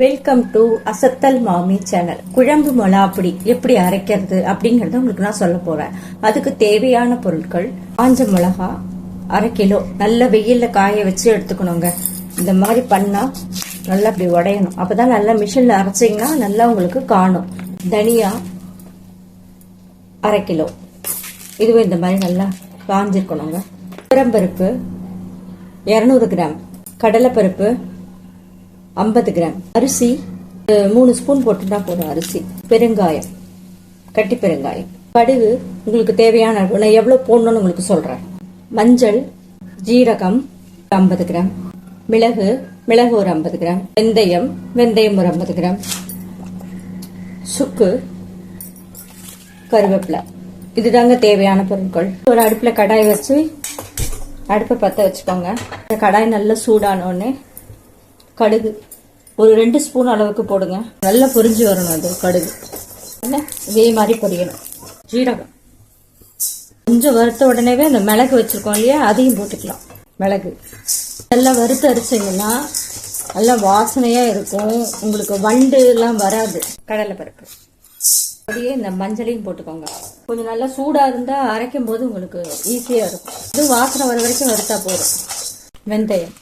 Welcome to அசத்தல் மாமி channel குழம்பு மிளகாப்பொடி எப்படி அரைக்கிறது அப்படிங்கறத உங்களுக்கு நான் சொல்ல போறேன். அதுக்கு தேவையான பொருட்கள் காஞ்ச மிளகா அரை கிலோ. நல்ல வெயில்ல காய வச்சு எடுத்துக்கணுங்க. இந்த மாதிரி பண்ணா நல்லா அப்படி உடையணும். அப்பதான் நல்லா மிஷின்ல அரைச்சிங்கன்னா நல்லா உங்களுக்கு காணும். தனியா அரை கிலோ. இதுவும் இந்த மாதிரி நல்லா காஞ்சிருக்கணுங்க. குரம்பருப்பு இரநூறு கிராம். கடலைப்பருப்பு ஐம்பது கிராம். அரிசி மூணு ஸ்பூன் போட்டுட்டா போதும் அரிசி. பெருங்காயம். கட்டி பெருங்காயம். கடுகு உங்களுக்கு தேவையான அளவு. நான் எவ்வளோ போடணும்னு உங்களுக்கு சொல்கிறேன் மஞ்சள் ஜீரகம் ஐம்பது கிராம். மிளகு மிளகு ஒரு ஐம்பது கிராம். வெந்தயம் வெந்தயம் ஒரு ஐம்பது கிராம். சுக்கு கருவேப்பிலை. இதுதாங்க தேவையான பொருட்கள். ஒரு அடுப்பில் கடாய் வச்சு அடுப்பை பற்ற வச்சுக்கோங்க. கடாய் நல்லா சூடான உடனே கடுகு. ஒரு ரெண்டு ஸ்பூன் அளவுக்கு போடுங்க. நல்லா பொரிஞ்சு வரணும் அது கடுகு. என்ன? இதே மாதிரி பொரியணும். ஜீரகம். கொஞ்சம் வறுத்த உடனேவே அந்த மிளகு வச்சிருக்கோம் இல்லையா அதையும் போட்டுக்கலாம். மிளகு. நல்லா வறுத்து அரிச்சிங்கன்னா நல்லா வாசனையா இருக்கும். உங்களுக்கு வண்டு எல்லாம் வராது. கடலை பருப்பு அப்படியே இந்த மஞ்சளையும் போட்டுக்கோங்க. கொஞ்சம் நல்லா சூடா இருந்தா அரைக்கும் போது உங்களுக்கு ஈஸியா இருக்கும். இது வாசனை வர வரைக்கும் வறுத்தா போதும். வெந்தயம்.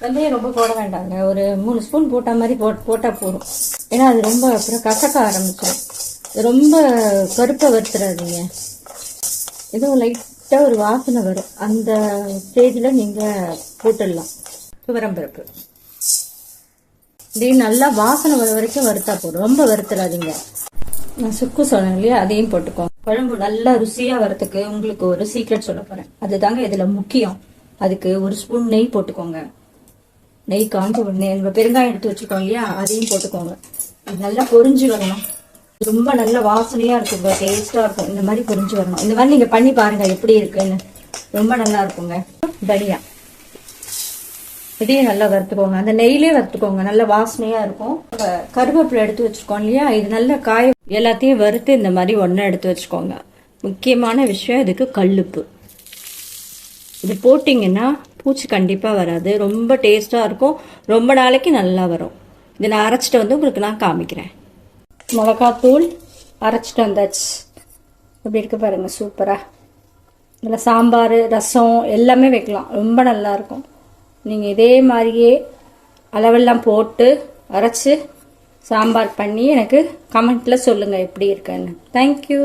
வெந்தயம் ரொம்ப போட வேண்டாங்க. ஒரு மூணு ஸ்பூன் போட்ட மாதிரி போட் போட்டால் போதும். ஏன்னா அது ரொம்ப அப்புறம் கசக்க ஆரம்பிச்சிடும் ரொம்ப கருப்பை வறுத்துறாதீங்க எதுவும் லைட்டாக ஒரு வாசனை வரும். அந்த ஸ்டேஜில் நீங்கள் போட்டுடலாம். துவரம்பருப்பு. இதையும் நல்லா வாசனை வர வரைக்கும் வறுத்தா போதும். ரொம்ப வறுத்துறாதீங்க. நான் சுக்கு சொன்னேன் இல்லையா? அதையும் போட்டுக்கோங்க. குழம்பு நல்லா ருசியாக வரத்துக்கு உங்களுக்கு ஒரு சீக்ரெட் சொல்ல போகிறேன் அதுதாங்க இதில் முக்கியம். அதுக்கு ஒரு ஸ்பூன் நெய் போட்டுக்கோங்க. நெய் காஞ்ச உடனே நம்ம பெருங்காயம் எடுத்து வச்சுக்கோங்க இல்லையா அதையும் போட்டுக்கோங்க. இது நல்லா பொரிஞ்சு வரணும். ரொம்ப நல்ல வாசனையாக இருக்கும் டேஸ்ட்டாக இருக்கும். இந்த மாதிரி பொரிஞ்சு வரணும். இந்த மாதிரி நீங்கள் பண்ணி பாருங்கள் எப்படி இருக்குன்னு. ரொம்ப நல்லா இருக்குங்க. தனியா. இதையும் நல்லா வறுத்துக்கோங்க. அந்த நெய்லயே வறுத்துக்கோங்க. நல்ல வாசனையாக இருக்கும். கருவேப்பிலை எடுத்து வச்சுருக்கோம் இல்லையா இது நல்ல காய எல்லாத்தையும் வறுத்து இந்த மாதிரி ஒன்றா எடுத்து வச்சுக்கோங்க. முக்கியமான விஷயம் இதுக்கு கல்லுப்பு. இது போட்டிங்கன்னா பூச்சி கண்டிப்பாக வராது. ரொம்ப டேஸ்ட்டாக இருக்கும். ரொம்ப நாளைக்கு நல்லா வரும். இதை நான் அரைச்சிட்டு வந்து உங்களுக்கு நான் காமிக்கிறேன். மிளகாத்தூள் அரைச்சிட்டு வந்தாச்சு. இப்படி இருக்கு பாருங்கள் சூப்பராக இதில் சாம்பார் ரசம் எல்லாமே வைக்கலாம். ரொம்ப நல்லாயிருக்கும் நீங்கள் இதே மாதிரியே அளவெல்லாம் போட்டு அரைச்சி சாம்பார் பண்ணி எனக்கு கமெண்ட்டில் சொல்லுங்கள் எப்படி இருக்குன்னு. தேங்க்யூ